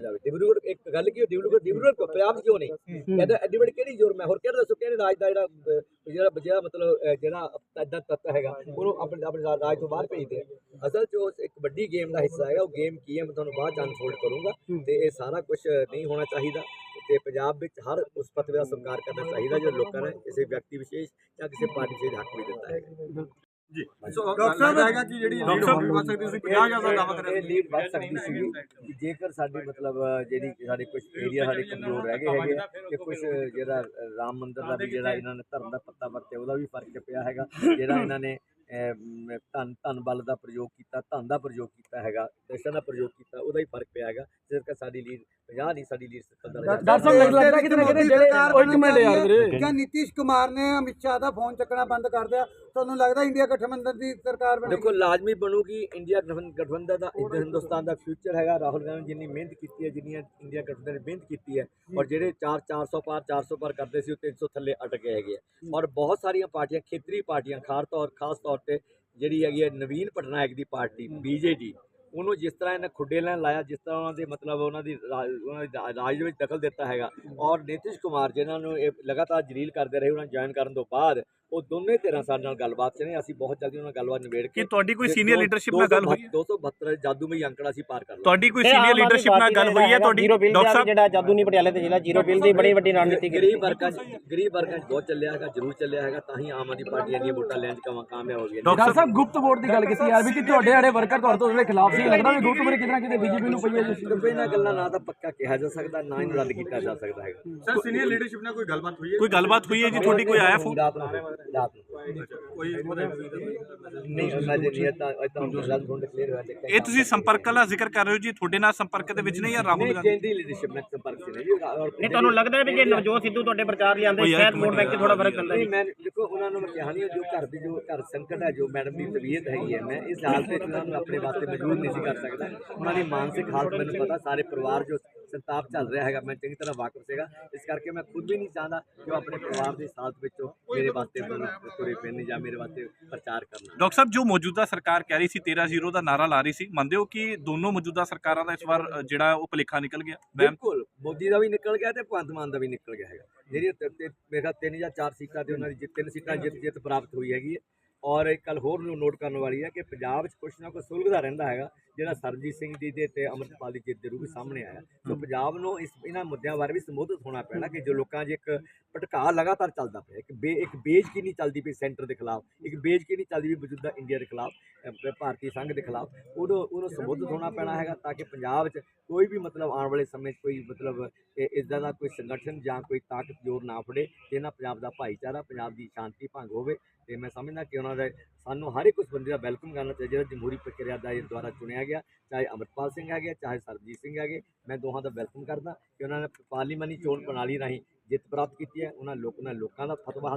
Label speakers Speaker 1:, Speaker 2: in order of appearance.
Speaker 1: ਜਾਵੇ। ਡਿਬਰੂਗੜ੍ਹ ਇੱਕ ਗੱਲ ਕੀ ਡਿਬਰੂਗੜ੍ਹ ਡਿਬਰੂਗੜ੍ਹ ਕੋ ਪੰਜਾਬ ਕਿਉਂ ਨਹੀਂ? ਕਹਿੰਦਾ ਐਡੀ ਵੱਡੀ ਕਿਹੜੀ ਜ਼ੋਰ ਮੈਂ ਹੋਰ ਕਿਹੜਾ ਦੱਸੋ ਕਿਹੜੇ ਰਾਜ ਦਾ ਜਿਹੜਾ ਜਿਹੜਾ ਜਿਹੜਾ ਮਤਲਬ ਜਿਹੜਾ ਇਦਾਂ ਤੱਤ ਹੈਗਾ ਉਹਨੂੰ ਆਪਣੇ ਆਪਣੇ ਰਾਜ ਤੋਂ ਬਾਹਰ ਭੇਜਦੇ ਅਸਲ ਉਹ ਇੱਕ ਵੱਡੀ ਗੇਮ ਦਾ ਹਿੱਸਾ ਹੈਗਾ। ਉਹ ਗੇਮ ਕੀ ਹੈ ਮੈਂ ਤੁਹਾਨੂੰ ਬਾਅਦ ਚ ਅਨਫੋਲਡ ਕਰੂੰਗਾ। ਤੇ ਇਹ ਸਾਰਾ ਕੁਝ ਨਹੀਂ ਹੋਣਾ ਚਾਹੀਦਾ। ਤੇ ਪੰਜਾਬ ਵਿੱਚ ਹਰ ਉਸ ਫਤਵੇ ਦਾ ਸਤਿਕਾਰ ਕਰਨਾ ਚਾਹੀਦਾ ਜੋ ਲੋਕਾਂ ਨੇ ਕਿਸੇ ਵਿਅਕਤੀ ਵਿਸ਼ੇਸ਼ ਜਾਂ ਕਿਸੇ ਪਾਰਟੀ ਵਿਸ਼ੇਸ਼ ਹੱਕ ਵੀ ਦਿੱਤਾ ਹੈ
Speaker 2: ਸੋ ਡਾਕਟਰ ਸਾਹਿਬ ਹੈਗਾ ਕਿ ਜਿਹੜੀ ਲੀਡ ਵੱਧ ਸਕਦੀ ਤੁਸੀਂ 50000 ਦਾ ਦਾਅਵਾ ਕਰ ਰਹੇ
Speaker 1: ਇਹ ਲੀਡ ਵੱਧ ਸਕਦੀ ਸੀ ਕਿ ਜੇਕਰ ਸਾਡੀ ਮਤਲਬ ਜਿਹੜੀ ਸਾਡੇ ਕੁਝ ਏਰੀਆ ਸਾਡੇ ਕਮਜ਼ੋਰ ਰਹਿ ਗਏ ਹੈਗੇ ਤੇ ਕੁਝ ਜਿਹੜਾ ਰਾਮ ਮੰਦਿਰ ਦਾ ਵੀ ਜਿਹੜਾ ਇਹਨਾਂ ਨੇ ਧਰਮ ਦਾ ਪੱਤਾ ਵਰਤਿਆ ਉਹਦਾ ਵੀ ਫ਼ਰਕ ਪਿਆ ਹੈਗਾ। ਜਿਹੜਾ ਇਹਨਾਂ ਨੇ ਧਨ ਧਨ ਬਲ ਦਾ ਪ੍ਰਯੋਗ ਕੀਤਾ ਧਨ ਦਾ ਪ੍ਰਯੋਗ ਕੀਤਾ ਹੈਗਾ ਦਸ਼ਾ ਦਾ ਪ੍ਰਯੋਗ ਕੀਤਾ ਉਹਦਾ ਹੀ ਫ਼ਰਕ ਪਿਆ ਹੈਗਾ। ਜਿਸ ਕਰਕੇ ਸਾਡੀ ਲੀਡ 50 ਨਹੀਂ ਸਾਡੀ ਲੀਡ 70
Speaker 3: ਡਾਕਟਰ ਸਾਹਿਬ ਮੈਨੂੰ ਲੱਗਦਾ ਕਿ ਜਿਹੜੇ ਜਿਹੜੇ ਉਹ ਇੱਕ ਮਿੰਟ ਯਾਰ ਵੀਰੇ।
Speaker 4: ਜਾਂ ਨੀਤੀਸ਼ ਕੁਮਾਰ ਨੇ ਅਮਿਤ ਸ਼ਾਹ ਦਾ ਫੋਨ ਚੱਕਣਾ ਬੰਦ ਕਰ ਦਿਆ। ਤੁਹਾਨੂੰ ਲੱਗਦਾ ਇੰਡੀਆ ਗਠਬੰਧਨ ਦੀ ਸਰਕਾਰ ਬਣੇਗੀ?
Speaker 1: ਦੇਖੋ ਲਾਜ਼ਮੀ ਬਣੂਗੀ ਇੰਡੀਆ ਗਠਬੰ- ਗਠਬੰਧਨ ਦਾ ਇੱਧਰ ਹਿੰਦੁਸਤਾਨ ਦਾ ਫਿਊਚਰ ਹੈਗਾ। ਰਾਹੁਲ ਗਾਂਧੀ ਜਿੰਨੀ ਮਿਹਨਤ ਕੀਤੀ ਹੈ ਜਿੰਨੀਆਂ ਇੰਡੀਆ ਗਠਬੰਧਨ ਨੇ ਮਿਹਨਤ ਕੀਤੀ ਹੈ ਔਰ ਜਿਹੜੇ 4 400 ਪਾਰ 400 ਪਾਰ ਕਰਦੇ ਸੀ ਉਹ 300 ਥੱਲੇ ਅਟਕ ਗਏ ਹੈਗੇ ਆ। ਔਰ ਬਹੁਤ ਸਾਰੀਆਂ ਪਾਰਟੀਆਂ ਖੇਤਰੀ ਪਾਰਟੀਆਂ ਖਾਸ ਤੌਰ ਖਾਸ ਤੌਰ ਤੇ ਜਿਹੜੀ ਹੈਗੀ ਹੈ ਨਵੀਨ ਪਟਨਾਇਕ ਦੀ ਪਾਰਟੀ ਬੀਜੇਡੀ ਉਹਨੂੰ ਜਿਸ ਤਰ੍ਹਾਂ ਇਹਨਾਂ ਖੁੱਡੇ ਲੈਣ ਲਾਇਆ, ਜਿਸ ਤਰ੍ਹਾਂ ਉਹਨਾਂ ਦੇ ਮਤਲਬ ਉਹਨਾਂ ਦੀ ਰਾਜ ਉਹਨਾਂ ਦੀ ਰਾਜ ਦੇ ਵਿੱਚ ਦਖਲ ਦਿੱਤਾ ਹੈਗਾ। ਔਰ ਨਿਤਿਸ਼ ਕੁਮਾਰ ਜਿਨ੍ਹਾਂ ਨੂੰ ਇਹ ਲਗਾਤਾਰ ਜਲੀਲ ਕਰਦੇ ਰਹੇ, ਉਹਨਾਂ ਜੁਆਇਨ ਕਰਨ ਤੋਂ ਬਾਅਦ ਉਹ ਦੋਨੇ ਧਿਰਾਂ ਸਾਡੇ ਨਾਲ ਗੱਲਬਾਤ 'ਚ ਨੇ ਅਸੀਂ ਬਹੁਤ ਜਲਦੀ ਉਹਨਾਂ ਨਾਲ ਗੱਲਬਾਤ ਨਿਬੇੜ ਕੇ
Speaker 5: ਕਿ ਤੁਹਾਡੀ ਕੋਈ
Speaker 1: ਦੋ-
Speaker 5: ਲੀਡਰਸ਼ਿਪ ਨਾਲ ਗੱਲ ਹੋਈ ਹੈ?
Speaker 1: 272 ਜਾਦੂਮਈ ਅੰਕੜਾ ਅਸੀਂ ਪਾਰ ਕਰ ਲਿਆ
Speaker 5: ਤੁਹਾਡੀ ਕੋਈ ਸੀਨੀਅਰ ਲੀਡਰਸ਼ਿਪ ਨਾਲ ਗੱਲ ਹੋਈ ਹੈ ਤੁਹਾਡੀ?
Speaker 6: Zero bill
Speaker 5: doctor Sahib?
Speaker 6: ਜਿਹੜਾ ਜਾਦੂ ਨਹੀਂ ਪਟਿਆਲੇ ਤੇ ਜ਼ਿਲ੍ਹਾ ਜ਼ੀਰੋ ਬਿੱਲ ਦੀ ਬੜੀ ਵੱਡੀ ਰਣਨੀਤੀ ਕੀਤੀ
Speaker 1: ਗਰੀਬ ਵਰਗਾਂ 'ਚ ਗਰੀਬ ਵਰਗਾਂ 'ਚ ਬਹੁਤ ਚੱਲਿਆ ਹੈਗਾ ਜ਼ਰੂਰ ਚੱਲਿਆ ਹੈਗਾ ਤਾਂ ਹੀ ਆਮ ਆਦਮੀ ਪਾਰਟੀ ਇੰਨੀਆਂ ਵੋਟਾਂ ਲੈਣ 'ਚ ਕਾਮ- ਕਾਮਯਾਬ ਹੋ ਗਈ ਹੈ
Speaker 3: ਡਾਕਟਰ ਸਾਹਿਬ ਗੁਪਤ ਵੋਟ ਦੀ ਗੱਲ ਕੀਤੀ ਯਾਰ ਵੀ ਕਿ ਤੁਹਾਡੇ ਜਿਹੜੇ ਵਰਕਰ ਤੁਹਾਡੇ ਤੋਂ ਉਹਦੇ ਖਿਲਾਫ ਸੀ ਲੱਗਦਾ ਵੀ ਗੁਪਤ ਵੋਟ ਕਿਤੇ ਕਿਤੇ ਬੀਜੇਪੀ ਨੂੰ ਪਈ ਹੈ ਜੀ
Speaker 1: ਤੇ ਇਹਨਾਂ ਗੱਲਾਂ ਨਾ ਤਾਂ ਪੱਕਾ ਕਿਹਾ ਜਾ ਸਕਦਾ ਨਾ ਇਹਨੂੰ ਰੱਦ ਕੀਤਾ ਜਾ ਸਕਦਾ ਹੈਗਾ।
Speaker 2: ਸਰ ਸੀਨੀਅਰ ਲੀਡਰਸ਼ਿਪ ਨਾਲ ਕੋਈ ਗੱਲਬਾਤ ਹੋਈ ਹੈ?
Speaker 5: ਕੋਈ ਗੱਲਬਾਤ ਹੋਈ ਹੈ ਜੀ? ਤੁਹਾਡੀ ਕੋਈ ਆਇਆ ਫੋਨ?
Speaker 1: ਰਾਤ ਨੂੰ ਰਾਤ ਨੂੰ
Speaker 2: ਕੋਈ
Speaker 1: ਨਹੀਂ ਜੇ। ਤਾਂ ਇਹ ਤਾਂ ਰਿਜ਼ਲਟ ਹੁਣ ਕਲੀਅਰ ਹੋਇਆ ਦੇਖਿਆ
Speaker 5: ਇਹ ਤੁਸੀਂ ਸੰਪਰਕ ਦਾ ਜ਼ਿਕਰ ਕਰ ਰਹੇ ਹੋ ਜੀ? ਤੁਹਾਡੇ ਨਾਲ ਸੰਪਰਕ ਦੇ ਵਿੱਚ ਨਹੀਂ ਜਾਂ ਰਾਹੁਲ
Speaker 1: ਨਹੀਂ
Speaker 5: ਗਾਂਧੀ?
Speaker 1: ਕੇਂਦਰੀ ਲੀਡਰਸ਼ਿਪ ਨਾਲ ਸੰਪਰਕ ਸੀ ਨਹੀਂ ਔਰ
Speaker 6: ਨਹੀਂ ਤੁਹਾਨੂੰ ਲੱਗਦਾ ਹੈ ਵੀ ਜੇ ਨਵਜੋਤ ਸਿੱਧੂ ਤੁਹਾਡੇ ਪ੍ਰਚਾਰ ਲਈ ਆਉਂਦੇ ਸ਼ਾਇਦ ਵੋਟ ਬੈਂਕ 'ਚ ਥੋੜਾ ਫ਼ਰਕ ਪੈਂਦਾ
Speaker 1: ਨਹੀਂ ਮੈਂ ਦੇਖੋ ਉਹਨਾਂ ਨੂੰ ਮੈਂ ਕਿਹਾ ਨਹੀਂ ਜੋ ਘਰ ਦੀ ਜੋ ਘਰ ਸੰਕਟ ਹੈ ਜੋ ਮੈਡਮ ਦੀ ਤਬੀਅਤ ਹੈਗੀ ਹੈ ਮੈਂ ਇਸ ਹਾਲਤ ਵਿੱਚ ਉਹਨਾਂ ਨੂੰ ਆਪਣੇ ਵਾਸਤੇ ਮਜਬੂਰ ਨਹੀਂ ਸੀ ਕਰ ਸਕਦਾ। ਉਹਨਾਂ ਦੀ ਮਾਨਸਿਕ ਹਾਲਤ ਮੈਨੂੰ ਪਤਾ ਸਾਰੇ ਪਰਿਵਾਰ ਜੋ ਸੰਤਾਪ ਚੱਲ ਰਿਹਾ ਹੈਗਾ ਮੈਂ ਚੰਗੀ ਤਰ੍ਹਾਂ ਵਾਕਿਫ ਸੀਗਾ। ਇਸ ਕਰਕੇ ਮੈਂ ਖੁਦ ਵੀ ਨਹੀਂ ਚਾਹੁੰਦਾ ਕਿ ਆਪਣੇ ਪਰਿਵਾਰ ਦੀ ਸਾਥ ਵਿੱਚੋਂ ਮੇਰੇ ਵਾਸਤੇ ਤੁਰੇ ਪੈਣ ਜਾਂ ਮੇਰੇ ਵਾਸਤੇ ਪ੍ਰਚਾਰ ਕਰਨਾ।
Speaker 5: ਡਾਕਟਰ ਸਾਹਿਬ ਜੋ ਮੌਜੂਦਾ ਸਰਕਾਰ ਕਹਿ ਰਹੀ ਸੀ 13-0 ਦਾ ਨਾਰਾ ਲਾ ਰਹੀ ਸੀ ਮੰਨਦੇ ਹੋ ਕਿ ਦੋਨੋਂ ਮੌਜੂਦਾ ਸਰਕਾਰਾਂ ਦਾ ਇਸ ਵਾਰ ਜਿਹੜਾ ਉਹ ਭੁਲੇਖਾ ਨਿਕਲ ਗਿਆ?
Speaker 1: ਬਿਲਕੁਲ ਮੋਦੀ ਦਾ ਵੀ ਨਿਕਲ ਗਿਆ ਤੇ ਭਗਵੰਤ ਮਾਨ ਦਾ ਵੀ ਨਿਕਲ ਗਿਆ ਹੈਗਾ। ਜਿਹੜੀ ਮੇਰੇ ਖਿਆਲ ਤਿੰਨ ਜਾਂ ਚਾਰ ਸੀਟਾਂ ਤੇ ਉਹਨਾਂ ਦੀ ਜਿੱਤ- ਤਿੰਨ ਸੀਟਾਂ ਜਿੱਤ ਜਿੱਤ ਪ੍ਰਾਪਤ ਹੋਈ ਹੈਗੀ ਹੈ। ਔਰ ਇੱਕ ਗੱਲ ਹੋਰ ਨੂੰ ਨੋਟ ਕਰਨ ਵਾਲੀ ਹੈ ਕਿ ਪੰਜਾਬ ਵਿੱਚ ਕੁਛ ਨਾ ਕੁਛ ਸੁਲਝਦਾ ਰਹਿੰਦਾ ਹੈਗਾ। ਜਿਹੜਾ ਸਰਜੀਤ ਸਿੰਘ ਜੀ ਦੇ ਤੇ ਅਮਰਪਾਲ ਦੀ ਜਿੱਤ ਦੇ ਰੂਪ ਸਾਹਮਣੇ ਆਇਆ। ਸੋ ਪੰਜਾਬ ਨੂੰ ਇਸ ਇਹਨਾਂ ਮੁੱਦਿਆਂ ਬਾਰੇ ਵੀ ਸੰਬੋਧਿਤ ਹੋਣਾ ਪੈਣਾ ਕਿ ਜੋ ਲੋਕਾਂ 'ਚ ਇੱਕ ਭਟਕਾ ਲਗਾਤਾਰ ਚੱਲਦਾ ਪਿਆ ਇੱਕ ਬੇ ਇੱਕ ਬੇਇੱਜ਼ਤੀ ਨਹੀਂ ਚੱਲਦੀ ਪਈ ਸੈਂਟਰ ਦੇ ਖਿਲਾਫ ਇੱਕ ਬੇਇੱਜ਼ਤੀ ਨਹੀਂ ਚੱਲਦੀ ਪਈ ਮੌਜੂਦਾ ਇੰਡੀਆ ਦੇ ਖਿਲਾਫ ਭਾਰਤੀ ਸੰਘ ਦੇ ਖਿਲਾਫ ਉਹਨੂੰ ਉਹਨੂੰ ਸੰਬੋਧਿਤ ਹੋਣਾ ਪੈਣਾ ਹੈਗਾ ਤਾਂ ਕਿ ਪੰਜਾਬ 'ਚ ਕੋਈ ਵੀ ਮਤਲਬ ਆਉਣ ਵਾਲੇ ਸਮੇਂ 'ਚ ਕੋਈ ਮਤਲਬ ਇਦਾਂ ਦਾ ਕੋਈ ਸੰਗਠਨ ਜਾਂ ਕੋਈ ਤਾਕਤ ਜ਼ੋਰ ਨਾ ਫੜੇ ਜਿਹਨਾਂ ਪੰਜਾਬ ਦਾ ਭਾਈਚਾਰਾ ਪੰਜਾਬ ਦੀ ਸ਼ਾਂਤੀ ਭੰਗ ਹੋਵੇ। ਤੇ ਮੈਂ ਸਮਝਦਾ ਕਿ ਉਹਨਾਂ ਦਾ ਸਾਨੂੰ ਹਰ ਇੱਕ ਉਸ ਬੰਦੇ ਦਾ ਵੈਲਕਮ ਕਰਨਾ ਚਾਹੀਦਾ ਜਿਹੜਾ ਜਮਹੂਰੀ ਪ੍ਰਕਿਰਿਆ ਦਾ ਦੁਆਰਾ ਚੁਣਿਆ ਗਿਆ ਚਾਹੇ ਅਮਰਪਾਲ ਸਿੰਘ ਹੈਗੇ ਚਾਹੇ ਸਰਜੀਤ ਸਿੰਘ ਹੈਗੇ ਮੈਂ ਦੋਹਾਂ ਦਾ ਵੈਲਕਮ ਕਰਦਾ ਕਿ ਉਹਨਾਂ ਨੇ ਪਾਰਲੀਮਾਨੀ ਚੋਣ ਪ੍ਰਣਾਲੀ ਰਾਹੀਂ ਜਿੱਤ ਪ੍ਰਾਪਤ ਕੀਤੀ ਹੈ ਉਹਨਾਂ ਲੋਕਾਂ ਨੇ ਲੋਕਾਂ ਦਾ ਫਤਵਾ